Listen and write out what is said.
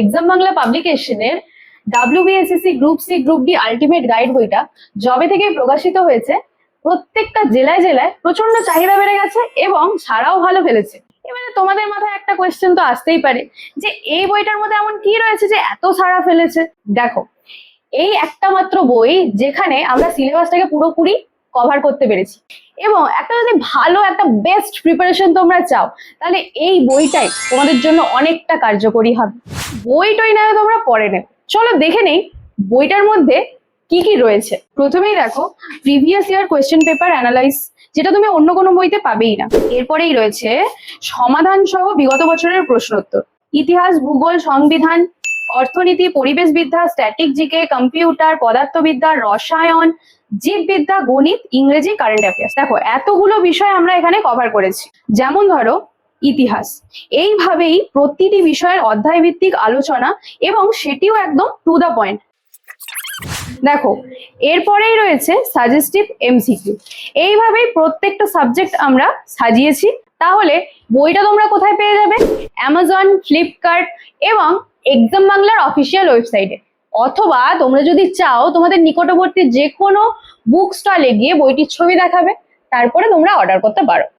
Exam Bangla পাবলিকেশনের WBSSC group C group D ultimate guide বইটা জবে থেকে প্রকাশিত হয়েছে, প্রত্যেকটা জেলায় জেলায় প্রচণ্ড চাহিদা বেড়ে গেছে এবং সারাও ভালো ফেলেছে। এবারে তোমাদের মাথায় একটা কোয়েশ্চেন তো আসতেই পারে, যে এই বইটার মধ্যে এমন কি রয়েছে যে এত সারা ফেলেছে? দেখো, এই একটা মাত্র বই যেখানে আমরা সিলেবাসটাকে পুরোপুরি কভার করতে পেরেছি। এবং একটা যদি ভালো, একটা বেস্ট প্রিপারেশন তোমরা চাও, তাহলে এই বইটাই তোমাদের জন্য অনেকটা কার্যকরী হবে। বইটই না হয় তোমরা পড়ে নেবে। চলো দেখে নেই বইটার মধ্যে কি কি রয়েছে। প্রথমেই দেখো previous year question paper analyse যেটা তুমি অন্য কোনো বইতে পাবেই না। এরপরেই রয়েছে, সমাধান সহ বিগত বছরের প্রশ্নোত্তর। ইতিহাস, ভূগোল, সংবিধান অর্থনীতি, পরিবেশবিদ্যা স্ট্যাটিক জিকে কম্পিউটার পদার্থবিদ্যা, রসায়ন, জীববিদ্যা, গণিত, ইংরেজি কারেন্ট অ্যাফেয়ার্স দেখো, এতগুলো বিষয় আমরা এখানে কভার করেছি। যেমন ধরো, ইতিহাস। এইভাবেই প্রতিটি বিষয়ের অধ্যায় ভিত্তিক আলোচনা এবং সেটিও একদম টু দ্য পয়েন্ট দেখো, এরপরেই রয়েছে সাজেস্টিভ এমসিকিউ এইভাবেই প্রত্যেকটা সাবজেক্ট আমরা সাজিয়েছি। তাহলে বইটা তোমরা কোথায় পেয়ে যাবে? অ্যামাজন ফ্লিপকার্ট এবং এক্সাম বাংলার অফিসিয়াল ওয়েবসাইটে অথবা তোমরা যদি চাও, তোমাদের নিকটবর্তী যে কোনো বুক স্টলে গিয়ে বইটির ছবি দেখাবে, তারপরে তোমরা অর্ডার করতে পারো।